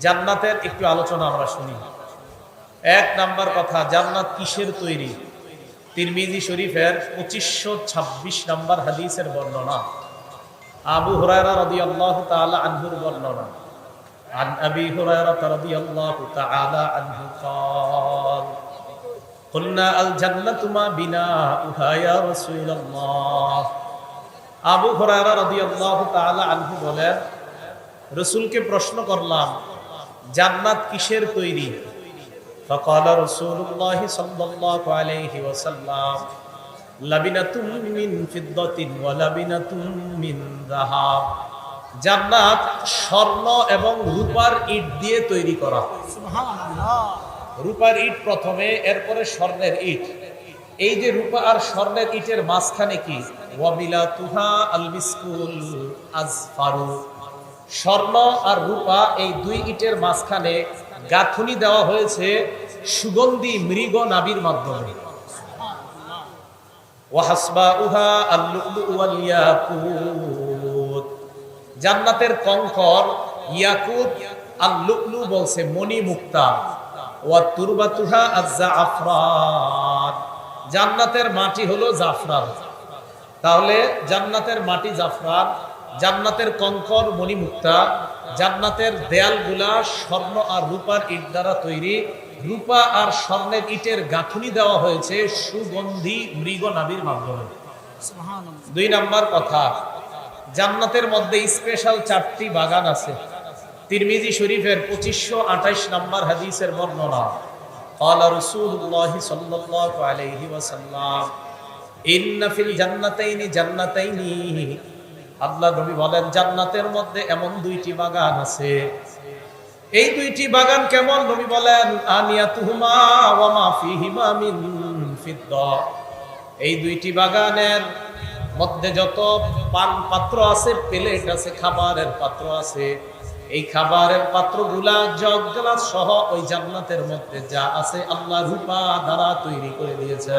জান্নাতের একটু আলোচনা আমরা শুনি এক নাম্বার কথা জান্নাত কিসের তৈরি তিরমিজি শরীফের পঁচিশশো ছাব্বিশ নাম্বার হাদিসের বর্ণনা আবু হুরায়রা রাদিয়াল্লাহু তাআলা আনহুর বর্ণনা عن أبي هريرة رضي الله تعالى عنه قال قلنا الجنة ما بناؤها يا رسول الله আবু হুরায়রা রাদিয়াল্লাহু তাআলা আনহু বলেন রসুলকে প্রশ্ন করলাম জান্নাত কিসের তৈরি فقال رسول الله صلى الله عليه وسلم لبنة من فضة ولبنة من ذهب জান্নাত স্বর্ণ এবং রূপার ইট দিয়ে তৈরি করা রূপার ইট প্রথমে এরপরে স্বর্ণের ইট এই যে রূপা আর স্বর্ণের ইটের মাঝখানে কি ওয়াবিলা তুহা আলবিস্কুল আজফারু স্বর্ণ আর রূপা এই দুই ইটের মাঝখানে গাঁথুনি দেওয়া হয়েছে সুগন্ধি মৃগ নাবির মাধ্যমে। জান্নাতের কঙ্কর ইয়াকুত আর লুকলু বলছে মণি মুক্তা। ওয়া তুরবাতুহা আফরান জান্নাতের মাটি হলো জাফরান। তাহলে জান্নাতের মাটি জাফরান জান্নাতের কঙ্কর মণিমুক্তা জান্নাতের দেয়ালগুলা স্বর্ণ আর রূপার ইট দ্বারা তৈরি রূপা আর স্বর্ণের ইটের গাঁথুনি দেওয়া হয়েছে সুগন্ধি মৃগ নাবির মাধ্যমে দুই নাম্বার কথা জান্নাতের মধ্যে স্পেশাল চারটি বাগান আছে তিরমিজি শরীফের পঁচিশশো আঠাইশ নাম্বার হাদিসের বর্ণনা قال رسول الله صلى الله عليه وسلم إن في الجنتين جنتين আল্লাহ নবী বলেন, জান্নাতের মধ্যে এমন দুইটি বাগান আছে। এই দুইটি বাগান কেমন? নবী বলেন, আনিয়াতুহুমা ওয়া মা ফিহিমা মিন ফিদ্দা। এই দুইটি বাগানের মধ্যে যত পান পাত্র আছে, প্লেট আছে, খাবারের পাত্র আছে, এই খাবারের পাত্রগুলা জগ গ্লাস সহ ওই জান্নাতের মধ্যে যা আছে আল্লাহ রূপা দ্বারা তৈরি করে দিয়েছে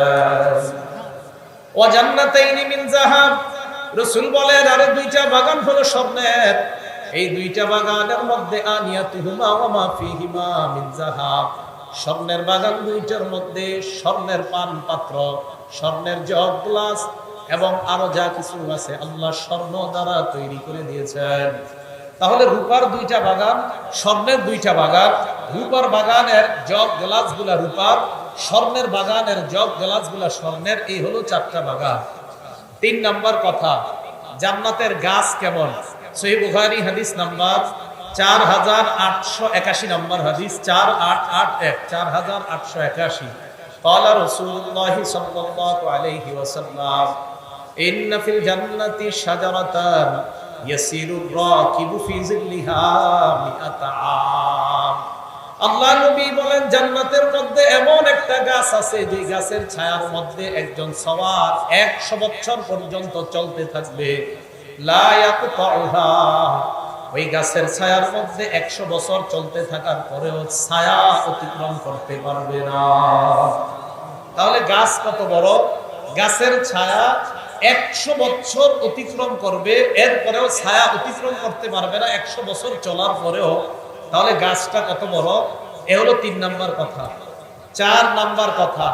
ও জান্নাতাইনি মিন জাহাব রাসূল বলেন, আরে দুইটা বাগান হলো স্বর্ণের এই দুইটা বাগানের মধ্যে মিন স্বর্ণের বাগান দুইটার মধ্যে স্বর্ণের পান পাত্র স্বর্ণের জগ গ্লাস এবং আরও যা কিছু আছে আল্লাহ স্বর্ণ দ্বারা তৈরি করে দিয়েছেন। তাহলে রূপার দুইটা বাগান স্বর্ণের দুইটা বাগান, রূপার বাগানের জগ গ্লাসগুলা রূপার স্বর্ণের বাগানের জগ গ্লাসগুলা স্বর্ণের এই হলো চারটা বাগান। তিন নাম্বার কথা জান্নাতের গাছ কেমন সহি বুখারি হাদিস নাম্বার চার হাজার আটশো একাশি নম্বর হাদিস চার আট আট এক চার হাজার আটশো একাশি قال رسول الله صلى الله عليه وسلم إن في الجنة شجرة يسير الراكب في ظلها مئة عام আল্লাহ নবী বলেন, জান্নাতের মধ্যে এমন একটা গাছ আছে, যে গাছের ছায়ার মধ্যে একজন সওয়ার একশো বছর পর্যন্ত চলতে থাকবে। ওই গাছের ছায়ার মধ্যে একশো বছর চলতে থাকার পরেও ছায়া অতিক্রম করতে পারবে না। তাহলে গাছ কত বড়? গাছের ছায়া একশো বছর অতিক্রম করবে, এরপরেও ছায়া অতিক্রম করতে পারবে না, একশো বছর চলার পরেও তাহলে গাছটা কত বড় এ হলো তিন নাম্বার কথা চার নাম্বার কথা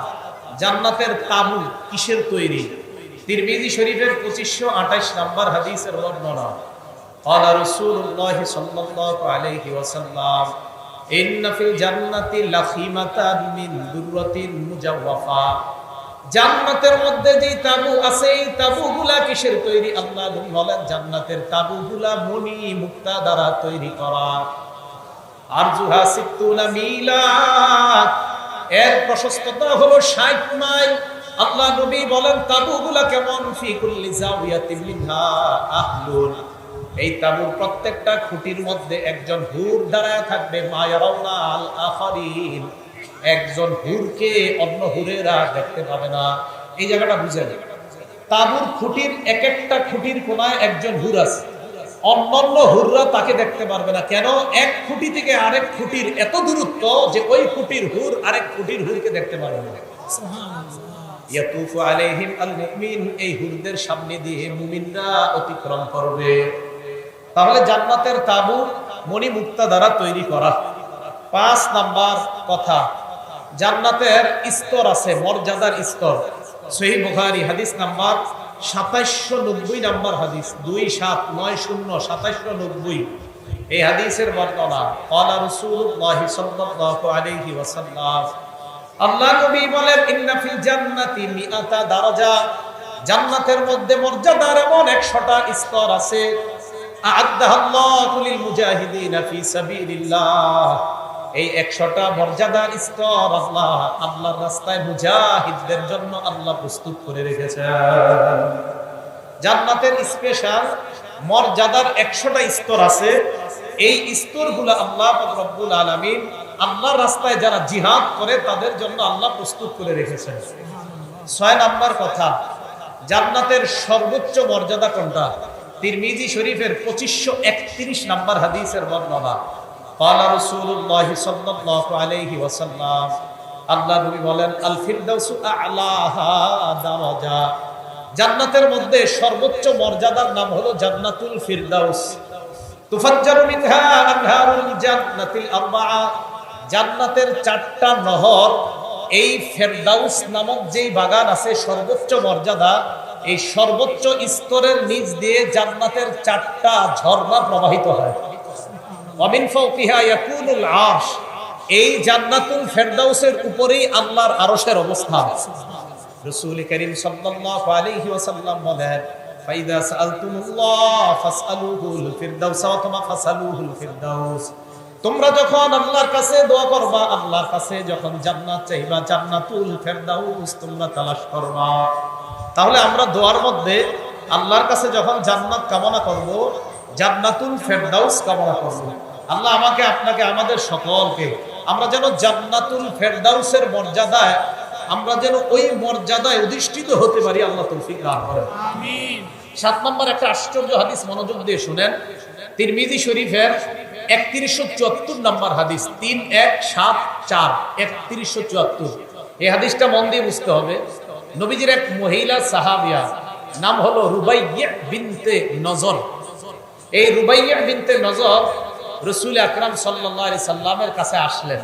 জান্নাতের তাবু কিসের তৈরি তিরমিজি শরীফের পঁচিশশো আঠাইশ নাম্বার হাদিসের বর্ণনা قال رسول الله صلى الله عليه وسلم إن في الجنة لخيمة من درة مجوفة জান্নাতের মধ্যে যে তাবু আছে এই তাবুগুলা কিসের তৈরি আল্লাহ বলেন জান্নাতের তাবুগুলা মণি মুক্তা দ্বারা তৈরি করা আরজুহা সিত্তুনা মিলাত এর প্রশস্ততা হলো 60 মাইল। আল্লাহ নবী বলেন, তাবুগুলা কেমন? ফি কুল্লি জাওয়াতিন মিনহা আহলুন। এই তাবুর প্রত্যেকটা খুঁটির মধ্যে একজন হুর দাঁড়ায় থাকবে মায়ারাউনা আল আখারিন। একজন হুরকে অন্য হুরেরা দেখতে পাবে না। এই জায়গাটা বুঝে নেই তাবুর খুঁটির এক একটা খুঁটির কোনায় একজন হুর আছে। অন্যান্য হুররা তাকে দেখতে পারবে না। কেন? এক খুঁটি থেকে আরেক খুঁটির এত দূরত্ব যে ওই খুঁটির হুর আরেক খুঁটির হুরকে দেখতে পারবে না। ইয়াতুফু আলাইহিম আল মুমিন এই হুরদের সামনে দিয়ে মুমিনরা অতিক্রম করবে। তাহলে জান্নাতের তাবু মণি মুক্তা দ্বারা তৈরি করা। পাঁচ নাম্বার কথা জান্নাতের স্তর আছে মর্যাদার স্তর। সহি বুখারি হাদিস নাম্বার সাতাইশশো নব্বই নাম্বার হাদিস। দুই সাত নয় শূন্য নব্বই। এই হাদিসের বর্ণনা আল্লাহ নবী বলেন, ইন্না জান্নাতি মিআতা দারাজা। জান্নাতের মধ্যে মর্যাদার এমন 100টা স্তর আছে, আ'আদাহাল্লাহু লিল মুজাহিদিনা ফি সাবিলিল্লাহ। এই 100টা মর্যাদার স্তর আল্লাহ আল্লাহর রাস্তায় মুজাহিদদের জন্য আল্লাহ প্রস্তুত করে রেখেছেন। জান্নাতের স্পেশাল মর্যাদার 100টা স্তর আছে। এই স্তরগুলো আল্লাহ রব্বুল আলামিন আল্লাহর রাস্তায় যারা জিহাদ করে, তাদের জন্য আল্লাহ প্রস্তুত করে রেখেছেন। ছয় নাম্বার কথা, জান্নাতের সর্বোচ্চ মর্যাদা কোনটা? তিরমিজি শরীফের পঁচিশশো একত্রিশ নাম্বার হাদিসের বর্ণনা। পালা রসুল্লাহ আলাইহি ওয়াসাল্লাম আল্লাহ নবী বলেন আল ফিরদাউসু আলাহা দারাজা জান্নাতের মধ্যে সর্বোচ্চ মর্যাদার নাম হলো জান্নাতুল ফিরদাউস। তুফাজ্জারু মিনহা আনহারুল জান্নাতিল আরবাআ। জান্নাতের চারটা নহর, এই ফেরদাউস নামক যেই বাগান আছে, সর্বোচ্চ মর্যাদা, এই সর্বোচ্চ স্তরের নিচ দিয়ে জান্নাতের চারটা ঝর্ণা প্রবাহিত হয়। এই জান্নাতুল ফেরদাউসের উপরেই আল্লাহর আরশের অবস্থান। রাসূল সাল্লাল্লাহু আলাইহি ওয়াসাল্লাম বলেন, ফাইদা ফাসআলুহুল ওয়া ফিরদাউস। তোমরা যখন আল্লাহর কাছে দোয়া করবা, আল্লাহর কাছে যখন জান্নাত চাইবা, জান্নাতুল ফেরদাউস তোমরা তালাশ করবা। তাহলে আমরা দোয়ার মধ্যে আল্লাহর কাছে যখন জান্নাত কামনা করব জান্নাতুল ফেরদাউস কামনা করব। আল্লাহ আমাকে আপনাকে আমাদের সকলকে আমরা যেন জান্নাতুল ফেরদাউসের মর্যাদায় আমরা যেন ওই মর্যাদায় অধিষ্ঠিত হতে পারি আল্লাহ তৌফিক দান করেন। সাত নম্বর একটা আশ্চর্য হাদিস মনোযোগ দিয়ে শুনেন। তিরমিজি শরীফের একত্রিশশো চুয়াত্তর নম্বর হাদিস তিন এক সাত চার একত্রিশশো চুয়াত্তর। এই হাদিসটা মন দিয়ে বুঝতে হবে। নবীজির এক মহিলা সাহাবিয়া নাম হলো রুবাইয়া বিনতে নজর। এই রুবাইয়া বিনতে নজর রসুল আকরাম সাল্লাল্লাহু সাল্লামের কাছে আসলেন।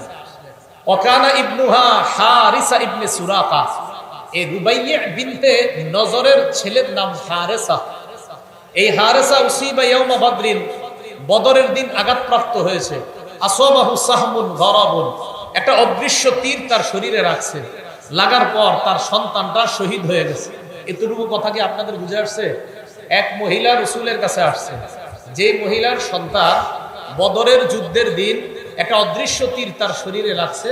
অকানা ইবনুহা হারিসা ইবনে সুরাকা এই রুবাইয়া বিনতে নজরের ছেলের নাম হারেসা। এই হারেসা উসিবা ইয়াউমা বদরিন, বদরের দিন আঘাতপ্রাপ্ত হয়েছে। আসবাহু সাহমুন গরাবুন। একটা অদৃশ্য তীর তার শরীরে রাখছে। লাগার পর তার সন্তানটা শহীদ হয়ে গেছে। এতটুকু কথা কি আপনাদের বুঝে আসছে? এক মহিলা রসুলের কাছে আসছে। যে মহিলার সন্তান বদরের যুদ্ধের দিন একটা অদৃশ্য তীর তার শরীরে লাগছে,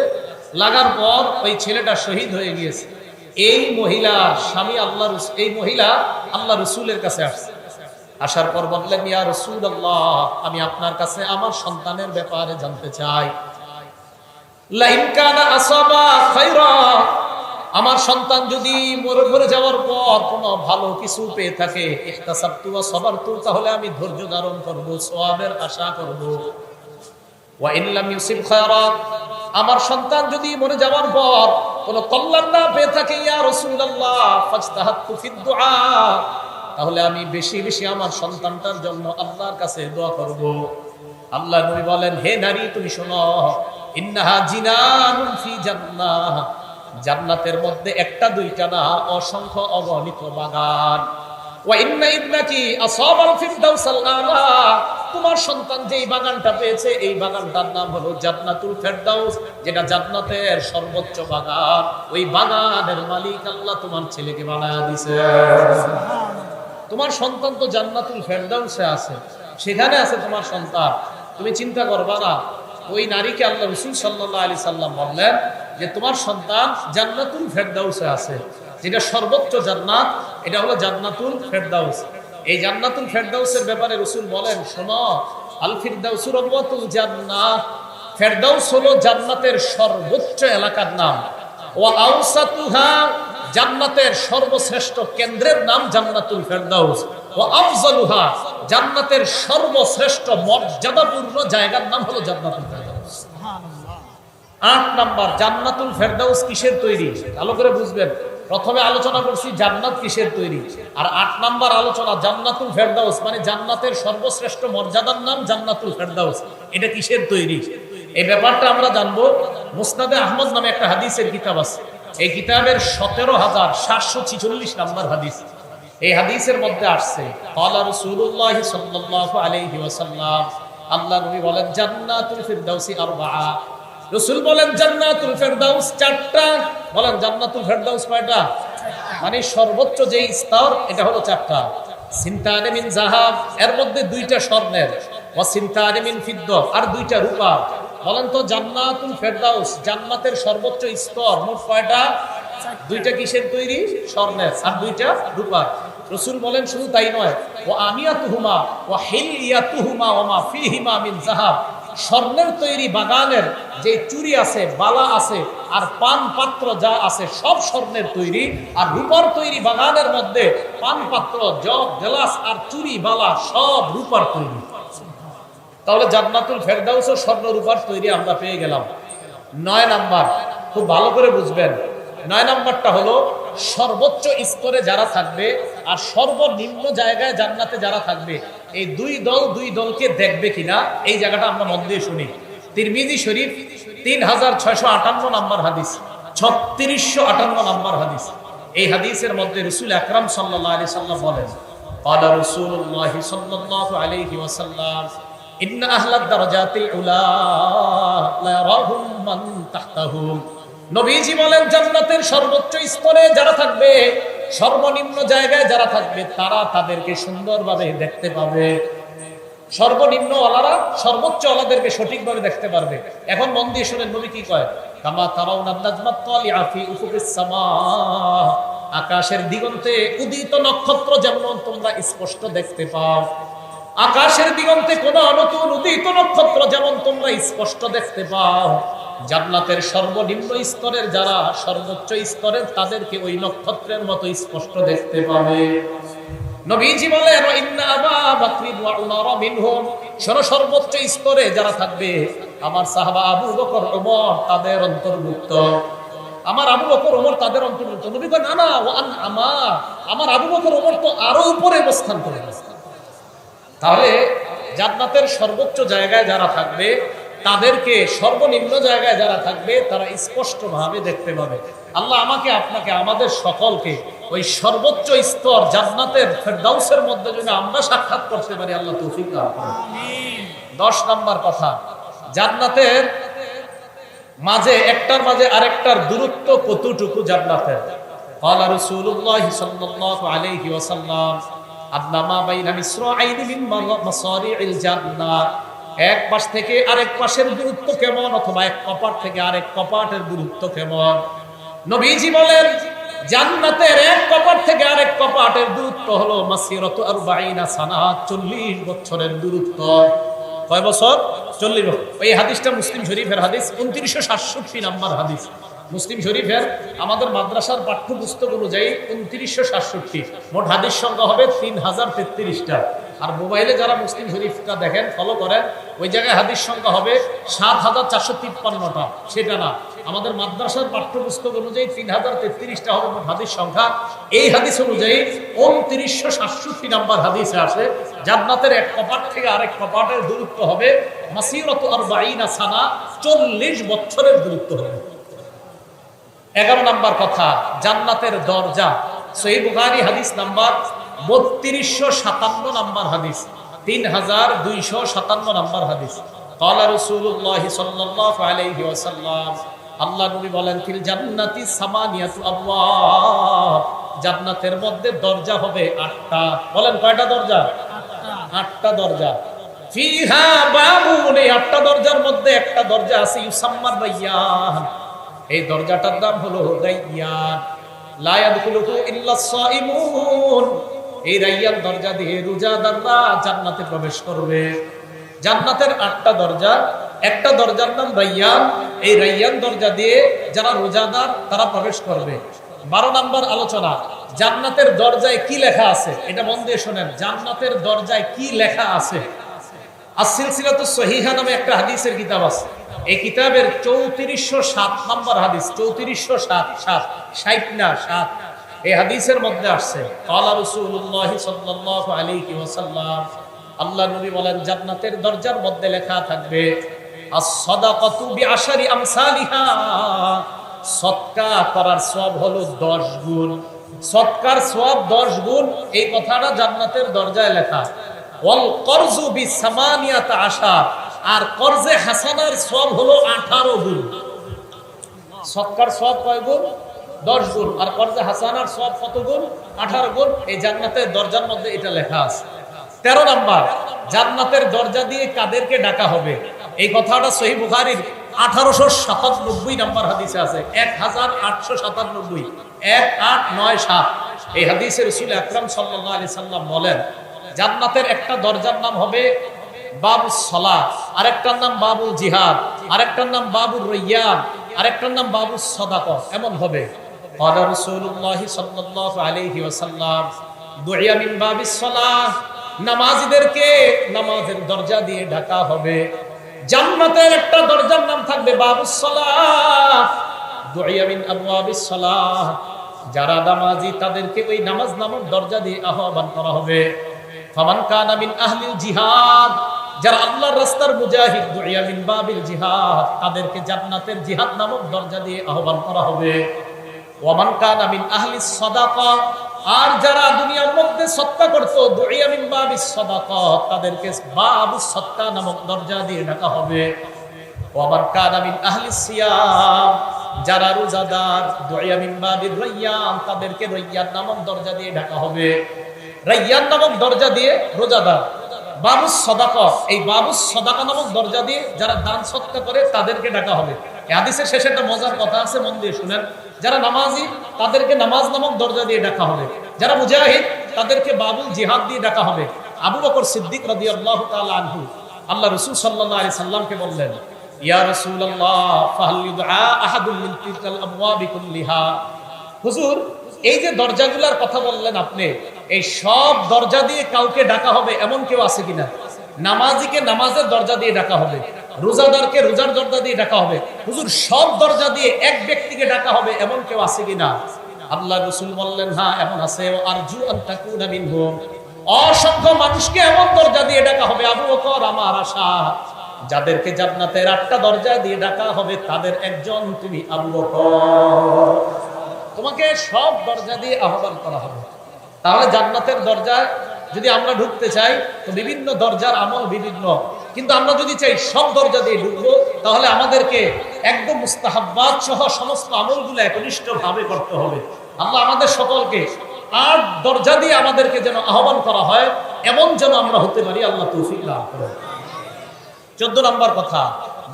লাগার পর ওই ছেলেটা শহীদ হয়ে গিয়েছে। এই মহিলার স্বামী আল্লাহ এই মহিলা আল্লাহ রসুলের কাছে আসছে। আসার পর বললেন, ইয়া রসুল আল্লাহ আমি আপনার কাছে আমার সন্তানের ব্যাপারে জানতে চাই। লাইন কানা খায়রা। আমার সন্তান যদি মরে মরে যাওয়ার পর কোনো ভালো কিছু পেয়ে থাকে ওয়া সাবারতু, তাহলে আমি ধৈর্য ধারণ করব, সওয়াবের আশা করব। আমার সন্তান যদি মরে যাওয়ার পর কোনো কল্যাণ না পেয়ে থাকে তাহলে আমি বেশি বেশি আমার সন্তানটার জন্য আল্লাহর কাছে দোয়া করব। আল্লাহ নবী বলেন, হে নারী, তুমি শোনো, ইন্নাহা জান্নাতের মধ্যে একটা, দুইটা না, অসংখ্য অগণিত বাগান। তোমার সন্তান যেই বাগানটা পেয়েছে, এই বাগানটার নাম হলো জান্নাতুল ফেরদাউস, যেটা জান্নাতের সর্বোচ্চ বাগান। ওই বাগানের মালিক আল্লাহ তোমার ছেলেকে বানায় দিছে। তোমার সন্তান তো জান্নাতুল ফেরদাউসে আছে, সেখানে আছে তোমার সন্তান। তুমি চিন্তা করবা না, ওই নারীকে আল্লাহ রসুল সাল্লাহ আলি সাল্লাম বললেন যে তোমার সন্তান জান্নাতুল ফেরদাউসে আছে। যেটা সর্বোচ্চ জান্নাত, এটা হলো জান্নাতুল ফেরদাউস। এই জান্নাতুল ফেরদাউসের ব্যাপারে রসুল বলেন, শোনো, আল ফিরদাউসুর জান্নাত। ফেরদাউস হলো জান্নাতের সর্বোচ্চ এলাকার নাম। ও আউসাতুহা জান্নাতের সর্বশ্রেষ্ঠ কেন্দ্রের নাম জান্নাতুল ফেরদাউস। ও আফজালুহা, জান্নাতের সর্বশ্রেষ্ঠ মর্যাদাপূর্ণ জায়গার নাম হলো জান্নাতুল ফেরদাউস। আট নাম্বার, জান্নাতুল ফেরদাউস কিসের তৈরি? ভালো করে বুঝবেন। প্রথমে আলোচনা করছি জান্নাত কিসের তৈরি। আর আট নাম্বার আলোচনা, জান্নাতুল ফেরদাউস মানে জান্নাতের সর্বশ্রেষ্ঠ মর্যাদার নাম জান্নাতুল ফেরদাউস। এটা কিসের তৈরি? এই ব্যাপারটা আমরা জানব। মুসনাদে আহমদ নামে একটা হাদিসের কিতাব আছে। এই কিতাবের সতেরো হাজার সাতশো ছিচল্লিশ নাম্বার হাদিস। এই হাদিসের মধ্যে আসছে আল্লাহ নবী বলেন, জান্নাতুল ফিরদাউসি আরবাআ রাসূল বলেন জান্নাতুল ফিরদাউস চারটা, বলেন জান্নাতুল ফিরদাউস কয়টা? মানে সর্বোচ্চ যে স্তর, এটা হলো চারটা। দুইটা কিসের তৈরি? আর দুইটা রসুল বলেন শুধু তাই নয় ও আমিয়াতুহুমা ও হিলিয়াতুহুমা ওমা ফিহিমা মিন জাহাব। স্বর্ণের তৈরি বাগানের যে চুরি আছে, বালা আছে, আর পান পাত্র যা আছে, সব স্বর্ণের তৈরি। আর রূপার তৈরি বাগানের মধ্যে পান পাত্র জগ, গ্লাস আর চুরি, বালা সব রূপার তৈরি। তাহলে জান্নাতুল ফেরদাউস ও স্বর্ণ রূপার তৈরি আমরা পেয়ে গেলাম। নয় নাম্বার, খুব ভালো করে বুঝবেন। নয় নাম্বারটা হলো, সর্বোচ্চ স্তরে যারা থাকবে আর সর্বনিম্ন জায়গায় জান্নাতে যারা থাকবে এই দুই দল দুই দলকে দেখবে কিনা এই জায়গাটা আমরা মন দিয়ে শুনি তিরমিজি শরীফ তিন হাজার ছয়শো আটান্ন নাম্বার হাদিস ছত্রিশশো আটান্ন নাম্বার হাদিস এই হাদিসের মধ্যে রসুল আকরাম সাল্লাহ আলি সাল্লাম বলেন قال رسول الله صلى الله عليه وسلم إن أهل الدرجات العلا لا يراهم من تحتهم নবীজি বলেন জান্নাতের সর্বোচ্চ স্তরে যারা থাকবে সর্বনিম্ন জায়গায় যারা থাকবে, তারা তাদেরকে সুন্দরভাবে দেখতে পাবে। সর্বনিম্ন ওলারা সর্বোচ্চ ওলাদেরকে সঠিকভাবে দেখতে পারবে। এখন মন দিয়ে শুনেন, নবী কি কয়? কামা তারাও আকাশের দিগন্তে উদিত নক্ষত্র যেমন তোমরা স্পষ্ট দেখতে পাও। আকাশের দিগন্তে কোন নতুন উদিত নক্ষত্র যেমন তোমরা স্পষ্ট দেখতে পাও। জান্নাতের সর্বনিম্ন স্তরের যারা সর্বোচ্চ স্তরের, তাদেরকে ওই নক্ষত্রের মতো স্পষ্ট দেখতে পাবে। আমার আবু তাদের অন্তর্ভুক্ত। আমার ওমর তো আরও উপরে অবস্থান করে তাহলে জান্নাতের সর্বোচ্চ জায়গায় যারা থাকবে তাদেরকে সর্বনিম্ন জায়গায় যারা থাকবে তারা স্পষ্ট ভাবে দেখতে পাবে আল্লাহ আমাকে আপনাকে আমাদের সকলকে ওই সর্বোচ্চ স্তর জান্নাতের ফেরদাউসের মধ্যে যদি আমরা সাক্ষাৎ করতে পারি আল্লাহ তৌফিক দান করুন। দশ নম্বর কথা জান্নাতের মাঝে একটার মাঝে আরেকটার দূরত্ব কতটুকু জান্নাতের قال رسول الله صلى الله عليه وسلم আদনামা বাইনা মিসরাইনি মিন মাসারি'িল জান্নাহ এক পাশ থেকে আরেক পাশের দূরত্ব কেমন অথবা এক কপাট থেকে আরেক কপাটের দূরত্ব কেমন? নবীজি বলেন, জান্নাতের এক কপাট থেকে আরেক কপাটের দূরত্ব হলো মাসিরাতু আরবাঈনা সানা 40 বছরের দূরত্ব কয় বছর? চল্লিশ বছর। এই হাদিসটা মুসলিম শরীফের হাদিস, উনত্রিশশো সাতষট্টি নাম্বার হাদিস। মুসলিম শরীফের আমাদের মাদ্রাসার পাঠ্যপুস্তক অনুযায়ী উনত্রিশশো সাতষট্টি। মোট হাদিস সংখ্যা হবে তিন হাজার তেত্রিশটা। আর মোবাইলে যারা মুসলিম শরীফটা দেখেন ফলো করেন, ওই জায়গায় হাদিস সংখ্যা হবে সাত হাজার চারশো তিপ্পান্নটা। সেটা না। আমাদের মাদ্রাসার পাঠ্যপুস্তক অনুযায়ী তিন হাজার তেত্রিশটা হবে হাদিস সংখ্যা। এই হাদিস অনুযায়ী উনত্রিশশো সাতষট্টি নাম্বার হাদিসে আসে জান্নাতের এক কপাট থেকে আরেক কপাটের দূরত্ব হবে, মাসিরত আর বাইনা সানা, চল্লিশ বছরের দূরত্ব হবে। এগারো নাম্বার কথা, জান্নাতের দরজা। সহি বুখারি হাদিস নাম্বার বত্রিশশো সাতান্ন নম্বর হাদিস তিন হাজার দুইশো সাতান্ন নম্বর হাদিস। কলা রসুল্লাহ আল্লাহ নবী বলেন, ফিল জান্নাতি সামানিয়াতু জান্নাতের মধ্যে দরজা হবে আটটা। বলেন, কয়টা দরজা? আটটা দরজা। ফিহা বাবুন এই আটটা দরজার মধ্যে একটা দরজা আছে, ইউসাম্মার রাইয়ান। এই দরজাটার নাম হলো রাইয়ান। লা ইয়াদখুলুহু ইল্লা সাইমুন। এই রাইয়ান দরজা দিয়ে রোজাদাররা জান্নাতে প্রবেশ করবে। জান্নাতের আটটা দরজা, একটা দরজার নাম রাইয়ান। এই রাইয়ান দরজা দিয়ে যারা রোজাদার, তারা প্রবেশ করবে। বারো নম্বর আলোচনা, জান্নাতের দরজায় কি লেখা আছে? এটা মন দিয়ে শোনেন, জান্নাতের দরজায় কি লেখা আছে? সহিহা নামে একটা হাদিসের কিতাব আছে। এই কিতাবের চৌত্রিশশো সাত নম্বর হাদিস, চৌত্রিশশো সাত সাত, ষাট না, সাত। এই হাদিসের মধ্যে আসছে, কালা রসুল্লাহ সাল্লাহ ওয়াসাল্লাম আল্লাহ নবী বলেন, জান্নাতের দরজার মধ্যে লেখা থাকবে সব হলো দশ গুণ। সৎকার সব দশ গুণ, এই কথাটা দরজায় লেখা। বি আশা আর কর্জে হাসানার সব হলো আঠারো গুণ। সৎকার সব কয় গুণ? দশ গুণ। আর কর্জে হাসানার সব কত গুণ? আঠারো গুণ। এই জান্নাতের দরজার মধ্যে এটা লেখা আছে। তেরো নাম্বার, জান্নাতের দরজা দিয়ে কাদেরকে ডাকা হবে? এই কথাটা সহি বুখারির আঠারোশো সাতানব্বই নাম্বার হাদিসে আছে। এক হাজার আটশো সাতানব্বই। এক আট নয় সাত। এই হাদিসে রসুল আকরাম সাল্লাহ আলি সাল্লাম বলেন, জান্নাতের একটা দরজার নাম হবে বাবু সলা আরেকটার নাম বাবুল জিহাদ। আরেকটার নাম বাবুর রইয়ান। আরেকটার নাম বাবু সদাক। এমন হবে। قال رسول الله صلى الله عليه وسلم دعي من باب الصلاه নামাজীদেরকে নামাজের দরজা দিয়ে ঢাকা হবে জান্নাতের একটা দরজার নাম থাকবে বাবুস সালাহ দুইয়া মিন আবওয়াবিস সালাহ যারা নামাজি তাদেরকে ওই নামাজ নামক দরজা দিয়ে আহ্বান করা হবে ফামান কানা মিন আহলিল জিহাদ যারা আল্লাহর রাস্তার মুজাহিদ দুইয়া মিন বাবিল জিহাদ তাদেরকে জান্নাতের জিহাদ নামক দরজা দিয়ে আহ্বান করা হবে ওয়ামান কানা মিন আহলিস সাদাকা, আর যারা দুনিয়ার মধ্যে সত্তা করতো, দুইয়া মিন সাদাকা, তাদেরকে বাবুস সত্তা নামক দরজা দিয়ে ডাকা হবে। ওয়ামান কানা মিন আহলিস সিয়াম, যারা রোজাদার, দুইয়া মিন তাদেরকে রাইয়ান নামক দরজা দিয়ে ডাকা হবে। রাইয়ান নামক দরজা দিয়ে রোজাদার বাবুস সদাকা, এই বাবুস সদাকা নামক দরজা দিয়ে যারা দান সৎকা করে, তাদেরকে ডাকা হবে। হাদিসের শেষে একটা মজার কথা আছে, মন দিয়ে শুনেন। যারা নামাজি, তাদেরকে নামাজ নামক দরজা দিয়ে ডাকা হবে। যারা মুজাহিদ, তাদেরকে বাবুল জিহাদ দিয়ে ডাকা হবে। আবু বকর সিদ্দিক রাদি আল্লাহ আনহু, আল্লাহ রসুল সাল্লাহ আলি সাল্লামকে বললেন, ইয়া কুল্লিহা। হুজুর, এই যে দরজাগুলার কথা বললেন আপনি, এই সব দরজা দিয়ে কাউকে ডাকা হবে এমন কেউ আছে কিনা? নামাজিকে নামাজের দরজা দিয়ে ডাকা হবে। রোজাদারকে রোজার দরজা দিয়ে ডাকা হবে। হুজুর, সব দরজা দিয়ে এক ব্যক্তিকে ডাকা হবে, এমন কেউ আছে কিনা? আল্লাহ রসুল বললেন হ্যাঁ এমন আছে। আরজু আন্তাকুনা মিনহুম। অসংখ্য মানুষকে এমন দরজা দিয়ে ডাকা হবে, আবু বকর, আমার আশা। যাদেরকে জান্নাতের আটটা দরজা দিয়ে ডাকা হবে, তাদের একজন তুমি, আবু বকর। তোমাকে সব দরজা দিয়ে আহ্বান করা হবে। তাহলে জান্নাতের দরজায় যদি আমরা ঢুকতে চাই, তো বিভিন্ন দরজার আমল বিভিন্ন। কিন্তু আমরা যদি চাই সব দরজা দিয়ে ঢুকবো তাহলে আমাদেরকে একদম মুস্তাহাব্বাদ সহ সমস্ত আমলগুলো একনিষ্ঠ ভাবে করতে হবে আল্লাহ আমাদের সকলকে আর দরজা দিয়ে আমাদেরকে যেন আহ্বান করা হয় এমন যেন আমরা হতে পারি আল্লাহ তৌফিক লাভ করে চোদ্দ নম্বর কথা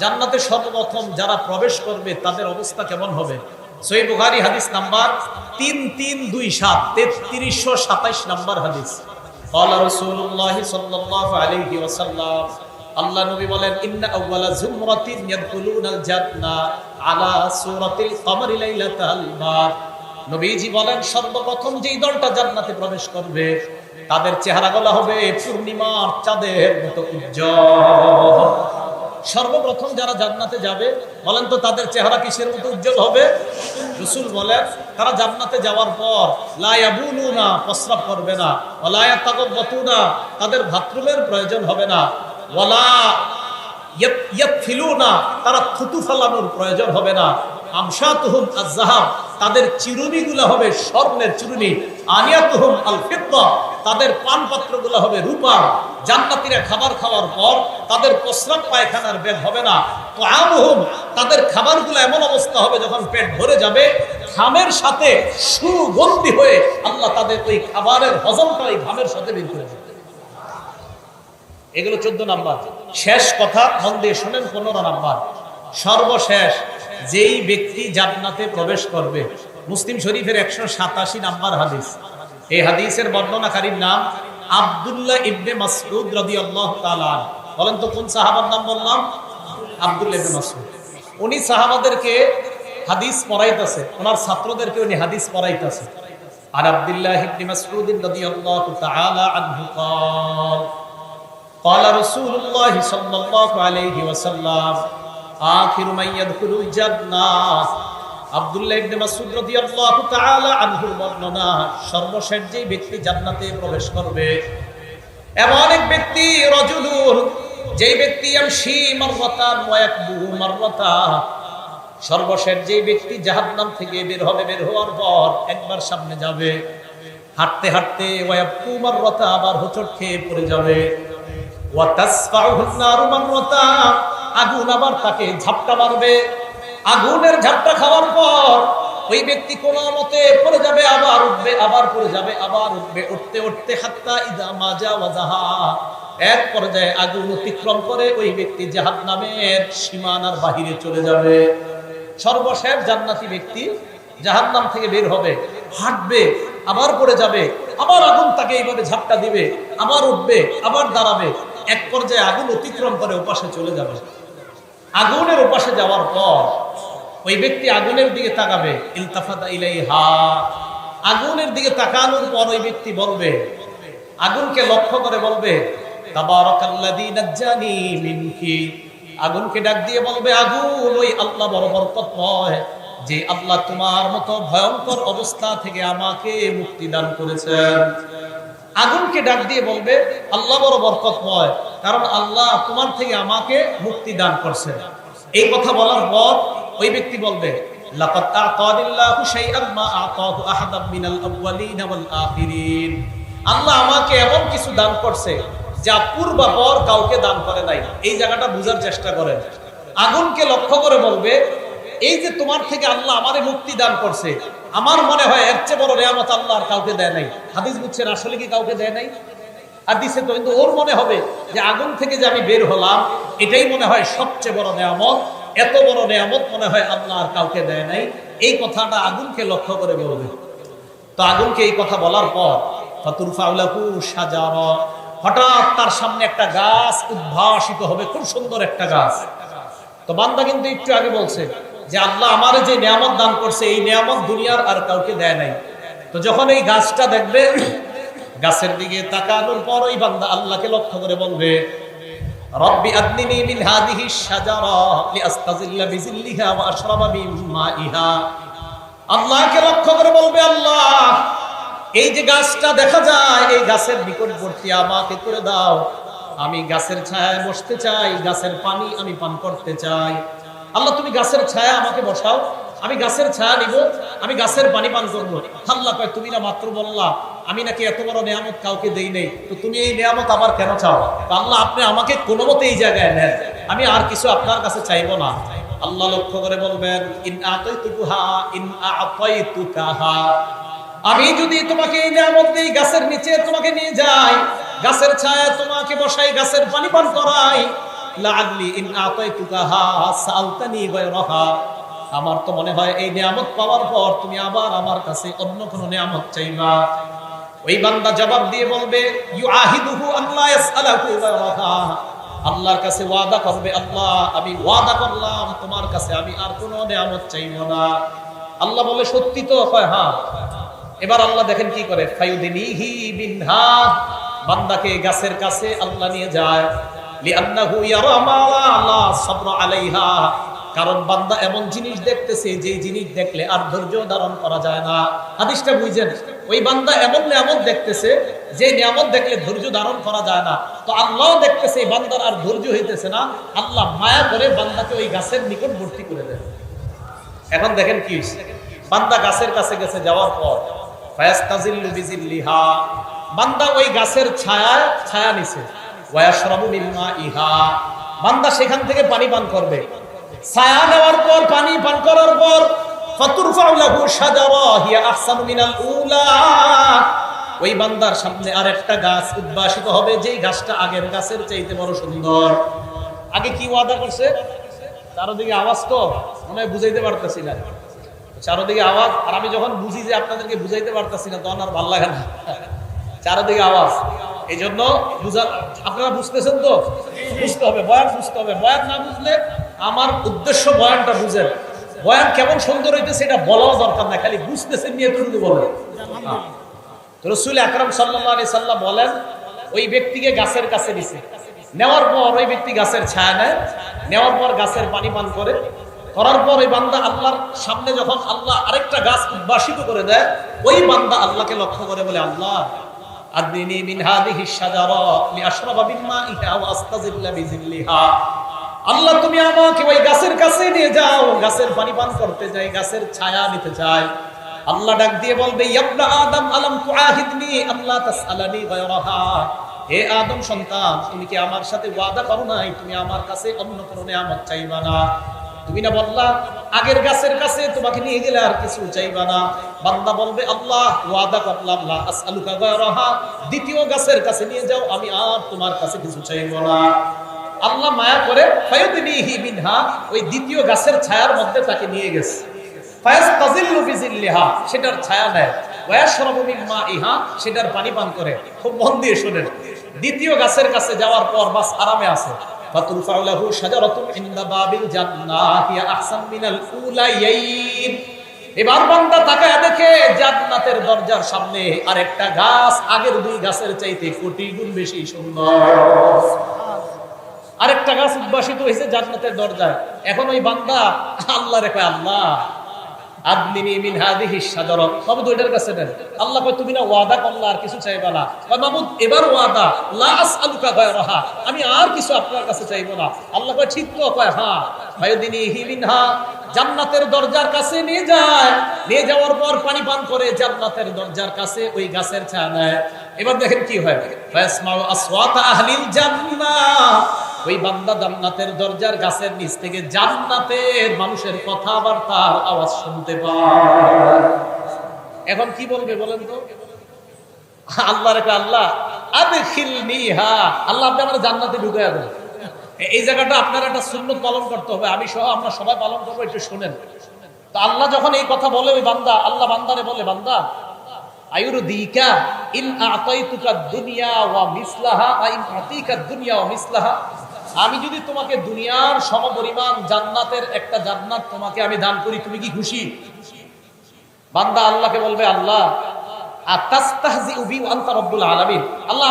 জান্নাতে সর্বপ্রথম যারা প্রবেশ করবে তাদের অবস্থা কেমন হবে সই বুখারি হাদিস নাম্বার তিন তিন দুই সাত তেত্রিশশো সাতাইশ নাম্বার হাদিস قال رسول الله صلى الله عليه وسلم আল্লাহ নবী বলেন, ইন্না আউওয়ালা জুমরাতিন ইয়াদখুলুনাল জান্নাহ আলা সূরাতিল কমরি লাইলাতাল বাদ নবীজি বলেন, সর্বপ্রথম যেই দলটা জান্নাতে প্রবেশ করবে, তাদের চেহারাগুলো হবে পূর্ণিমার চাঁদের মতো উজ্জ্বল। সর্বপ্রথম যারা জান্নাতে যাবে, বলেন তো তাদের চেহারা কিসের মতো উজ্জ্বল হবে? রসুল বলেন, তারা জান্নাতে যাওয়ার পর লায়াবুলু না প্রস্রাব করবে না। ওলায়া তাকবতু না তাদের বাথরুমের প্রয়োজন হবে না। ওলা ফিলু না তারা থুতু প্রয়োজন হবে না। তাদের হবে স্বর্ণের চিরুনি। আল হবে রূপা। খাবার খাওয়ার পর তাদের প্রস্রাব পায়খানার বেগ হবে না। তো তাদের খাবারগুলো এমন অবস্থা হবে যখন পেট ভরে যাবে খামের সাথে সুগন্ধি হয়ে আল্লাহ তাদের ওই খাবারের হজমটা ওই ঘামের সাথে বের করে এগুলো চোদ্দ নাম্বার। শেষ কথা, মন দিয়ে শোনেন, পনেরো নাম্বার। সর্বশেষ, যেই ব্যক্তি জান্নাতে প্রবেশ করবে, মুসলিম শরীফের একশো সাতাশি নাম্বার হাদিস। এই হাদিসের বর্ণনাকারীর নাম আবদুল্লাহ ইবনে মাসউদ রাদিয়াল্লাহু তাআলা বলেন তো, কোন সাহাবার নাম বললাম? আবদুল্লাহ ইবনে মাসউদ। উনি সাহাবাদেরকে হাদিস পড়াইতেছে। ওনার ছাত্রদেরকে উনি হাদিস পড়াইতেছে। আর আব্দুল্লাহ ইবনে মাসউদ রাদিয়াল্লাহু তাআলা আনহু قال قال رسول الله صلى الله عليه وسلم আখিরু মান ইয়াদখুলুল জান্নাহ আব্দুল্লাহ ইবনে মাসউদ রাদিয়াল্লাহু তাআলা আনহুর বর্ণনা সর্বশেষ যে ব্যক্তি জান্নাতে প্রবেশ করবে এমন এক ব্যক্তি রজুলুর যেই ব্যক্তি আমশি মাররাতান ওয়া ইয়াকবু মাররাতা সর্বশেষ যেই ব্যক্তি জাহান্নাম থেকে বের হবে বের হওয়ার পর একবার সামনে যাবে হাঁটতে হাঁটতে ওয়ায়াবকু মাররাতা আবার হোঁচট খেয়ে পড়ে যাবে আগুন আবার তাকে ঝাপটা মারবে। আগুনের ঝাপটা খাওয়ার পর ওই ব্যক্তি কোন মতে পড়ে যাবে, আবার উঠবে, আবার পড়ে যাবে, আবার উঠবে। উঠতে উঠতে হাত্তা ইদা মাজা ওয়াজাহা এক পর্যায়ে আগুন অতিক্রম করে ওই ব্যক্তি জাহাদ নামের সীমানার বাহিরে চলে যাবে। সর্বশেষ জান্নাতি ব্যক্তি জাহান্নাম থেকে বের হবে, হাঁটবে, আবার পড়ে যাবে, আবার আগুন তাকে এইভাবে ঝাপটা দিবে, আবার উঠবে, আবার দাঁড়াবে। এক পর্যায়ে আগুন অতিক্রম করে ওপাশে চলে যাবে। আগুনের ওপাশে যাওয়ার পর ওই ব্যক্তি আগুনের দিকে তাকাবে। ইলতাফাতা ইলাইহা। আগুনের দিকে তাকানোর পর ওই ব্যক্তি বলবে, আগুনকে লক্ষ্য করে বলবে আগুনকে ডাক দিয়ে বলবে, আগুন ওই আল্লাহ বড় বরকতময় যে আল্লাহ তোমার মতো ভয়ঙ্কর অবস্থা থেকে আমাকে মুক্তি দান করেছেন। আগুনকে ডাক দিয়ে বলবে, আল্লাহ বড় বরকতময়, কারণ আল্লাহ তোমার থেকে আমাকে মুক্তি দান করছেন। এই কথা বলার পর ওই ব্যক্তি বলবে আল্লাহ আমাকে এমন কিছু দান করছে যা পূর্বাপর কাউকে দান করে নাই। এই জায়গাটা বুঝার চেষ্টা করেন। আগুনকে লক্ষ্য করে বলবে, এই যে তোমার থেকে আল্লাহ আমারে মুক্তি দান করছে আমার মনে হয় এর চেয়ে বড় রেয়ামত আল্লাহ আর কাউকে দেয় নাই। হাদিস বুঝছেন, আসলে কি কাউকে দেয় নাই? আর দিছে তো কিন্তু ওর মনে হবে যে আগুন থেকে যে আমি বের হলাম, এটাই মনে হয় সবচেয়ে বড় নেয়ামত। এত বড় নেয়ামত মনে হয় আল্লাহ আর কাউকে দেয় নাই। এই কথাটা আগুনকে লক্ষ্য করে বলবে। তো আগুনকে এই কথা বলার পর ফাতুর ফাউলাকু সাজার হঠাৎ তার সামনে একটা গাছ উদ্ভাসিত হবে। খুব সুন্দর একটা গাছ। তো বান্দা কিন্তু একটু আগে বলছে যে আল্লাহ আমার যে নিয়ামত দান করছে, এই নিয়ামত দুনিয়ার আর কাউকে দেয় নাই। তো যখন এই গাছটা দেখবে, গাছের দিকে তাকানোর পর ওই বান্দা আল্লাহকে লক্ষ্য করে বলবে আল্লাহ, এই যে গাছটা দেখা যায়, এই গাছের আমাকে করে দাও। আমি গাছের ছায়ায় বসতে চাই, গাছের পানি আমি পান করতে চাই। আল্লাহ, তুমি গাছের ছায়া আমাকে বসাও। আমি গাছের ছায়া নিব, আমি গাছের পানি পান করব। আল্লাহ কয়, তুমি না মাত্র বললা, আমি নাকি এত বড় নিয়ামত কাউকে দেই নেই। তো তুমি এই নিয়ামত আবার কেন চাও? আল্লাহ, আপনি আমাকে কোনো মতে এই জায়গায় নেন। আমি আর কিছু আপনার কাছে চাইব না। আল্লাহ লক্ষ্য করে বলবেন, ইন আতাইতুকুহা, ইন আতাইতুকাহা। আমি যদি তোমাকে এই নিয়ামত দেই, গাছের নিচে তোমাকে নিয়ে যাই, গাছের ছায়া তোমাকে বসাই, গাছের পানি পান করাই লাগলি ইন আতাইতুকাহা গায়রাহা। আমার তো মনে হয় এই নিয়ামত পাওয়ার পর তুমি আবার আমার কাছে অন্য কোনো নিয়ামত চাইবা। ওই বান্দা জবাব দিয়ে বলবে আল্লাহর কাছে ওয়াদা করবে, আল্লাহ, আমি ওয়াদা করলাম, তোমার কাছে আমি আর কোনো নিয়ামত চাইব না। আল্লাহ বলে, সত্যি তো, হয় হ্যাঁ। এবার আল্লাহ দেখেন কি করে ফায়ুদিনিহি বিনহা। বান্দাকে গাছের কাছে আল্লাহ নিয়ে যায়। কারণ বান্দা এমন জিনিস দেখতেছে, যে জিনিস দেখলে আর ধৈর্য ধারণ করা যায় না। হাদিসটা বুঝছেন ওই বান্দা এমন নিয়ামত দেখতেছে, যে নিয়ামত দেখলে ধৈর্য ধারণ করা যায় না। তো আল্লাহ দেখতেছে এই বান্দার আর ধৈর্য হইতেছে না, আল্লাহ মায়া করে বান্দাকে ওই গাছের নিকট ভর্তি করে দেয় এখন দেখেন কি? বান্দা গাছের কাছে গেছে যাওয়ার পর, ফায়াস্তাজিল্লু বিজিল্লিহা। বান্দা ওই গাছের ছায়া ছায়া নিছে। বান্দা সেখান থেকে পানি পান করবে। ছায়া নেওয়ার পর, পানি পান করার পর, ফাতুরফাউ উলা। ওই বান্দার সামনে আর একটা গাছ উদ্ভাসিত হবে, যেই গাছটা আগের চাইতে সুন্দর। আগে কি চারোদিকে আওয়াজ তো বুঝাইতে না। চারোদিকে আওয়াজ, আর আমি যখন বুঝি যে আপনাদেরকে বুঝাইতে পারতেছি না, তখন আর ভালো লাগে না। চারোদিকে আওয়াজ। এই জন্য আপনারা বুঝতেছেন তো? বুঝতে হবে, বয়ান বুঝতে হবে। বয়ান না বুঝলে আমার উদ্দেশ্য বয়ানটা বুঝেন। বয়ান কেমন সুন্দর হইতেছে এটা বলাও দরকার না খালি বুঝতেছেন নিয়ে শুধু বলেন। হ্যাঁ। তো রসুল সাল্লাহ বলেন, ওই ব্যক্তিকে গাছের কাছে দিছে। নেওয়ার পর ওই ব্যক্তি গাছের ছায়া নেয়, নেওয়ার পর গাছের পানি পান করে। করার পর ওই বান্দা আল্লাহর সামনে যখন আল্লাহ আরেকটা গাছ উদ্ভাসিত করে দেয়, ওই বান্দা আল্লাহকে লক্ষ্য করে বলে, আল্লাহ আদিনী মিন হাদিহি শাজারা লিআশরাবা ওয়া আল্লাহ, তুমি আমাকে ওই গাছের কাছে নিয়ে যাও। গাছের পানি পান করতে যাই, গাছের ছায়া নিতে চাই। আল্লাহ ডাক দিয়ে বলবে, ইয়াবনা আদম আলাম তুআহিদনি আল্লাহ তাসআলানি গায়রাহা। হে আদম সন্তান, তুমি কি আমার সাথে ওয়াদা করো নাই? তুমি আমার কাছে অন্য কোনো নিয়ামত চাইবা না। তুমি না বললা, আগের গাছের কাছে তোমাকে নিয়ে গেলে আর কিছু চাইবা না। বান্দা বলবে, আল্লাহ, ওয়াদা করলাম, লা আসআলুকা গায়রাহা। দ্বিতীয় গাছের কাছে নিয়ে যাও, আমি আর তোমার কাছে কিছু চাইব না। আল্লাহ মায়া করে, ফায়ুদিনিহি মিনহা। ওই দ্বিতীয় গাছের ছায়ার মধ্যে তাকে নিয়ে গেছে। ফায়াস্তাজিল্লু বিজিল্লিহা, সেটার ছায়া নেয়। ওয়াশরাবু মিন মাইহা সেটার পানি পান করে। খুব মন দিয়ে শুনেন। দ্বিতীয় গাছের কাছে যাওয়ার পর বাস আরামে আছে। ফাতুরফাউ এবার তাকায় দেখে জান্নাতের দরজার সামনে আরেকটা গাছ, আগের দুই গাছের চাইতে কোটি গুণ বেশি সুন্দর। আরেকটা গাছ উদ্ভাসিত হয়েছে জান্নাতের দরজায়। এখন ওই বান্দা আল্লাহ রেখে আল্লাহ। কাছে আল্লাহ তুমি না ওয়াদা আর কিছু এবার ওয়াদা। আমি আর কিছু আপনার কাছে আল্লাহ জান্নাতের দরজার কাছে নিয়ে যায়। নিয়ে যাওয়ার পর পানি পান করে জান্নাতের দরজার কাছে ওই গাছের ছায়া নেয় এবার দেখেন কি হয়? ওই বান্দা জান্নাতের দরজার গাছের নিচ থেকে জান্নাতের মানুষের কথাবার্তার আওয়াজ শুনতে পায়। এখন কি বলবে বলেন তো? আল্লাহ রেখে আল্লাহ আল্লাহ আপনি জান্নাতে ঢুকে দেন। এই জায়গাটা আপনার একটা সুন্নত পালন করতে হবে। আমি সহ আমরা সবাই পালন করব, একটু শোনেন। তো আল্লাহ যখন এই কথা বলে, ওই বান্দা, আল্লাহ বান্দারে বলে, বান্দা আয়ুর দিকা ইন আতাইতুকা দুনিয়া ওয়া মিসলাহা ওয়া ইন আতিকা দুনিয়া মিসলাহা। আমি যদি তোমাকে দুনিয়ার সমপরিমাণ জান্নাতের একটা জান্নাত তোমাকে আমি দান করি, তুমি কি খুশি? বান্দা আল্লাহকে বলবে, আল্লাহ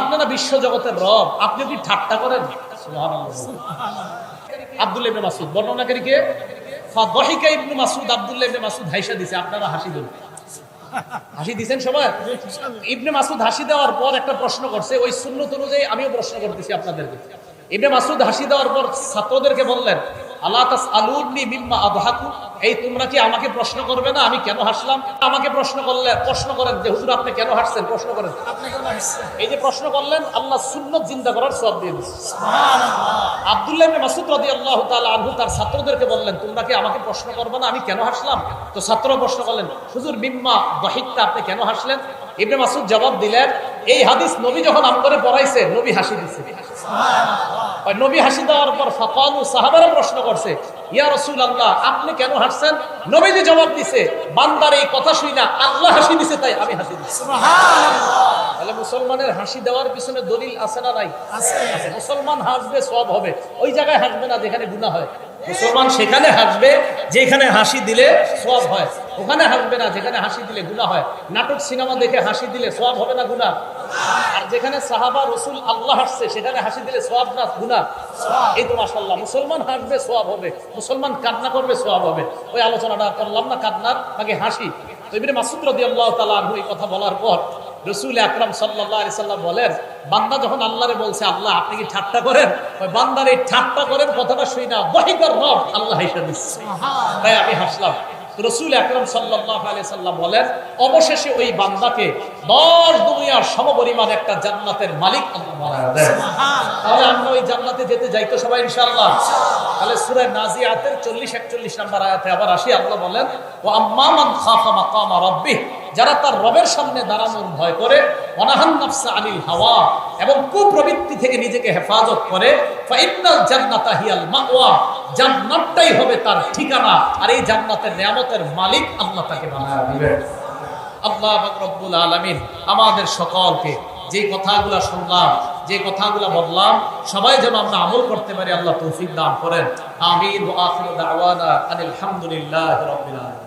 আপনারা হাইসা দিছে, আপনারা হাসি দেন। হাসি দিছেন সবাই? ইবনে মাসুদ হাসি দেওয়ার পর একটা প্রশ্ন করছে, ওই সুন্নত অনুযায়ী আমিও প্রশ্ন করতেছি আপনাদেরকে। ইবনে মাসুদ হাসি দেওয়ার পর ছাত্রদেরকে বললেন আল্লাহ তাস আলুনি মিম্মা আদহাকু? এই তোমরা কি আমাকে প্রশ্ন করবে না? আমি কেন হাসলাম? আমাকে প্রশ্ন করলে প্রশ্ন করেন যে হুজুর আপনি কেন হাসছেন? প্রশ্ন করেন। এই যে প্রশ্ন করলেন আল্লাহ সুন্নত জিন্দা করার সব দিয়ে দিচ্ছে আব্দুল্লাহ ইবনে মাসুদ রাদিয়াল্লাহু তাআলা আনহু তার ছাত্রদেরকে বললেন তোমরা কি আমাকে প্রশ্ন করবে না? আমি কেন হাসলাম? তো ছাত্র প্রশ্ন করলেন হুজুর মিম্মা দহিকটা আপনি কেন হাসলেন? ইবনে মাসুদ জবাব দিলেন এই হাদিস নবী যখন আমরে পড়াইছে নবী হাসি ওই নবী হাসি দেওয়ার পর ফাকালু সাহাবারা প্রশ্ন করছে ইয়া রাসূলুল্লাহ আপনি কেন হাসছেন? নবীজি জবাব দিছে বান্দার এই কথা শুই না আল্লাহ হাসি দিছে তাই আমি হাসি দিছি। তাহলে মুসলমানের হাসি দেওয়ার পিছনে দলিল আছে না নাই? আছে। মুসলমান হাসবে সব হবে। ওই জায়গায় হাসবে না যেখানে গুনাহ হয়। মুসলমান সেখানে হাসবে যেখানে হাসি দিলে সব হয়। ওখানে হাসবে না যেখানে হাসি দিলে গুনাহ হয়। নাটক সিনেমা দেখে হাসি দিলে সব হবে না গুনাহ? আর যেখানে সাহাবা রসুল আল্লাহ হাসছে সেখানে হাসি দিলে সব না, গুনাহ। এই তো মাসাল্লাহ মুসলমান হাসবে সব হবে। মুসলমান কান্না করবে সব হবে। ওই আলোচনাটা করলাম না, কান্নার আগে হাসি। এবারে আল্লাহ তালা এই কথা বলার পর রসুল সাল্লাহ বলেন, বান্দা যখন বলছে, আল্লাহ, আপনি কি ঠাট্টা করেন? ওই বান্দার এই ঠাট্টা করেন, কথাটা শুই না বহিকর আল্লাহ তাই আমি হাসলাম। রসুল আকরম সাল্লাহ বলেন, অবশেষে ওই বান্দাকে দশ দুনিয়ার সমপরিমাণ একটা জান্নাতের মালিক। তাহলে আমরা ওই জান্নাতে যেতে যাই তো সবাই ইনশাআল্লাহ। তাহলে সুরে নাজিয়াতের চল্লিশ একচল্লিশ নাম্বার আয়াতে আবার আসি আল্লাহ বলেন ও আম্মামান খাফা মাকামা রাব্বিহ যারা তার রবের সামনে দাঁড়ানোর ভয় করে অনাহান নাফসা হাওয়া এবং কুপ্রবৃত্তি থেকে নিজেকে হেফাজত করে ফাইনাল জান্নাতা হিয়াল মাওয়া জান্নাতটাই হবে তার ঠিকানা আর এই জান্নাতের নিয়ামতের মালিক আল্লাহ তাকে বানায় দিবেন। আল্লাহ রব্বুল আলমিন আমাদের সকলকে যে কথাগুলো শুনলাম, যে কথাগুলো বললাম, সবাই যেন আমরা আমল করতে পারি, আল্লাহ তৌফিক দান করেন। আমিন আলহামদুলিল্লাহ আখিরু